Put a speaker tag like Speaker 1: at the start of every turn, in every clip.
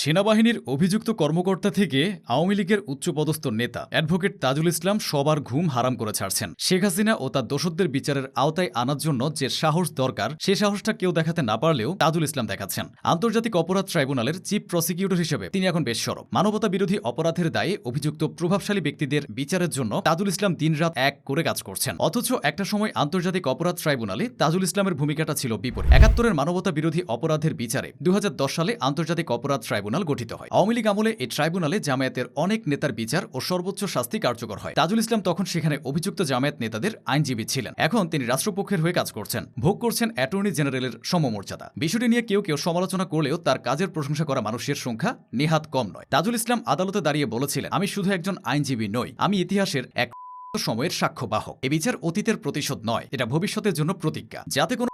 Speaker 1: সেনাবাহিনীর অভিযুক্ত কর্মকর্তা থেকে আওয়ামী লীগের উচ্চপদস্থ নেতা অ্যাডভোকেট তাজুল ইসলাম সবার ঘুম হারাম করে ছাড়ছেন। শেখ হাসিনা ও তার দোষদের বিচারের আওতায় আনার জন্য যে সাহস দরকার, সে সাহসটা কেউ দেখাতে না পারলেও তাজুল ইসলাম দেখাচ্ছেন। আন্তর্জাতিক অপরাধ ট্রাইব্যুনালের চিফ প্রসিকিউটর হিসেবে তিনি এখন বেশ সরব। মানবতা বিরোধী অপরাধের দায়ে অভিযুক্ত প্রভাবশালী ব্যক্তিদের বিচারের জন্য তাজুল ইসলাম দিনরাত এক করে কাজ করছেন। অথচ একটা সময় আন্তর্জাতিক অপরাধ ট্রাইব্যুনালে তাজুল ইসলামের ভূমিকাটা ছিল বিপরীত। একাত্তরের মানবতা বিরোধী অপরাধের বিচারে দু হাজার দশ সালে আন্তর্জাতিক অপরাধ ট্রাইব্যুনাল গঠিত হয়। আওয়ামী লীগ আমলে এই ট্রাইব্যুনালে জামায়াতের অনেক নেতার বিচার ও সর্বোচ্চ শাস্তি কার্যকর হয়। তাজুল ইসলাম তখন সেখানে অভিযুক্ত জামায়াত নেতাদের আইনজীবী ছিলেন। এখন তিনি রাষ্ট্রপক্ষের হয়ে কাজ করছেন। ভোগ করছেন অ্যাটর্নি জেনারেলের সমমর্যাদা। বিষয়টি নিয়ে কেউ কেউ সমালোচনা করলেও তার কাজের প্রশংসা করা মানুষের সংখ্যা নেহাত কম নয়। তাজুল ইসলাম আদালতে দাঁড়িয়ে বলেছিলেন, আমি শুধু একজন আইনজীবী নই, আমি ইতিহাসের এক সময়ের সাক্ষ্য সাক্ষ্যবাহক। এ বিচার অতীতের প্রতিশোধ নয়, এটা ভবিষ্যতের জন্য প্রতিজ্ঞা। যাতে কোনো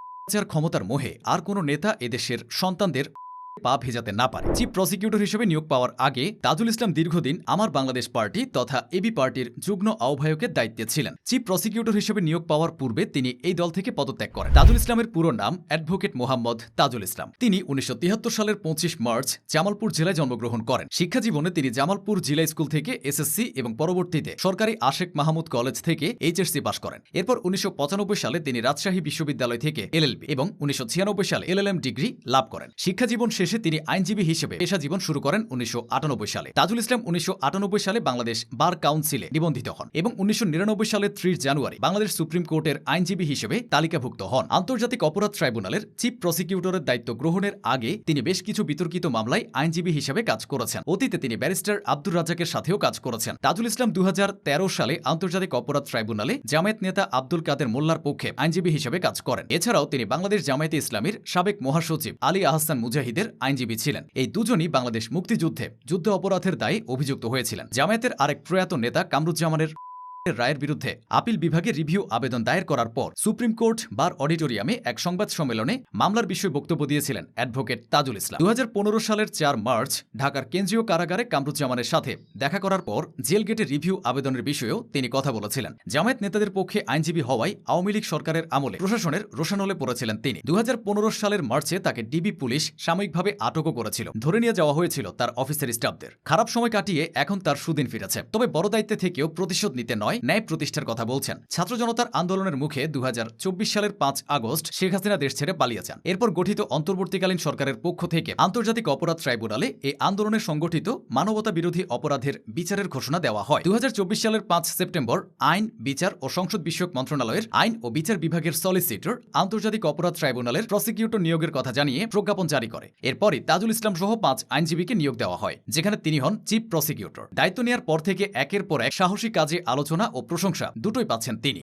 Speaker 1: ক্ষমতার মোহে আর কোনো নেতা এদেশের সন্তানদের পা ভেজাতে না পারে। চিফ প্রসিকিউটর হিসেবে নিয়োগ পাওয়ার আগে তাজুল ইসলাম দীর্ঘদিন আমার বাংলাদেশ পার্টি তথা এবি পার্টির যুগ্ম আহ্বায়কের দায়িত্বে ছিলেন। চিফ প্রসিকিউটর হিসেবে নিয়োগ পাওয়ার পূর্বে তিনি এই দল থেকে পদত্যাগ করেন। তাজুল ইসলামের পুরো নাম অ্যাডভোকেট মোহাম্মদ তাজুল ইসলাম। তিনি উনিশশো সালের পঁচিশ মার্চ জামালপুর জেলায় জন্মগ্রহণ করেন। শিক্ষা জীবনে তিনি জামালপুর জিলা স্কুল থেকে এসএসসি এবং পরবর্তীতে সরকারি আশেক মাহমুদ কলেজ থেকে এইচএসসি পাশ করেন। এরপর উনিশশো পঁচানব্বই সালে তিনি রাজশাহী বিশ্ববিদ্যালয় থেকে এলএলবি এবং উনিশশো সালে এলএলএম ডিগ্রি লাভ করেন। শিক্ষা জীবন শেষে তিনি আইনজীবী হিসেবে পেশা জীবন শুরু করেন উনিশশো আটানব্বই সালে। তাজুল ইসলাম উনিশশো আটানব্বই সালে বাংলাদেশ বার কাউন্সিলে নিবন্ধিত হন এবং উনিশশো নিরানব্বই সালের ত্রিশ জানুয়ারি বাংলাদেশ সুপ্রিম কোর্টের আইনজীবী হিসেবে তালিকাভুক্ত হন। আন্তর্জাতিক অপরাধ ট্রাইব্যুনালের চিফ প্রসিকিউটরের দায়িত্ব গ্রহণের আগে তিনি বেশ কিছু বিতর্কিত মামলায় আইনজীবী হিসেবে কাজ করেছেন। অতীতে তিনি ব্যারিস্টার আব্দুর রাজাকের সাথেও কাজ করেছেন। তাজুল ইসলাম দু হাজার তেরো সালে আন্তর্জাতিক অপরাধ ট্রাইব্যুনালে জামায়াত নেতা আব্দুল কাদের মোল্লার পক্ষে আইনজীবী হিসেবে কাজ করেন। এছাড়াও তিনি বাংলাদেশ জামায়াতে ইসলামীর সাবেক মহাসচিব আলী আহসান মুজাহিদের আইনজীবী ছিলেন। এই দুজনই বাংলাদেশ মুক্তিযুদ্ধে যুদ্ধ অপরাধের দায়ে অভিযুক্ত হয়েছিলেন। জামায়াতের আরেক প্রয়াত নেতা কামরুজ্জামানের রায়ের বিরুদ্ধে আপিল বিভাগে রিভিউ আবেদন দায়ের করার পর সুপ্রিম কোর্ট বার অডিটোরিয়ামে এক সংবাদ সম্মেলনে মামলার বিষয়ে বক্তব্য দিয়েছিলেন অ্যাডভোকেট তাজুল ইসলাম। দু হাজার পনেরো সালের চার মার্চ ঢাকার কেন্দ্রীয় কারাগারে কামরুজ্জামানের সাথে দেখা করার পর জেল গেটে রিভিউ আবেদনের বিষয়েও তিনি কথা বলেছিলেন। জামায়াত নেতাদের পক্ষে আইনজীবী হওয়ায় আওয়ামী লীগ সরকারের আমলে প্রশাসনের রোশানলে পড়েছিলেন তিনি। দু হাজার পনেরো সালের মার্চে তাকে ডিবি পুলিশ সাময়িকভাবে আটকও করেছিল। ধরে নিয়ে যাওয়া হয়েছিল তার অফিসের স্টাফদের। খারাপ সময় কাটিয়ে এখন তার সুদিন ফিরেছে। তবে বড় দায়িত্বে থেকেও প্রতিশোধ নিতে নয় ন্যায় প্রতিষ্ঠার কথা বলছেন। ছাত্র জনতার আন্দোলনের মুখে দু হাজার চব্বিশ সালের পাঁচ আগস্ট শেখ হাসিনা দেশ ছেড়ে পালিয়ে যান। এরপর গঠিত অন্তর্বর্তীকালীন সরকারের পক্ষ থেকে আন্তর্জাতিক অপরাধ ট্রাইব্যুনালে এই আন্দোলনে সংগঠিত মানবতা বিরোধী অপরাধের বিচারের ঘোষণা দেওয়া হয়। দু সালের পাঁচ সেপ্টেম্বর আইন, বিচার ও সংসদ বিষয়ক মন্ত্রণালয়ের আইন ও বিচার বিভাগের সলিসিটর আন্তর্জাতিক অপরাধ ট্রাইব্যুনালের প্রসিকিউটর নিয়োগের কথা জানিয়ে প্রজ্ঞাপন জারি করে। এরপরই তাজুল ইসলাম সহ পাঁচ আইনজীবীকে নিয়োগ দেওয়া হয়, যেখানে তিনি হন চিফ প্রসিকিউটর। দায়িত্ব নেওয়ার পর থেকে একের পর এক সাহসী কাজে আলোচনা ও প্রশংসা দুটোই পাচ্ছেন তিনি।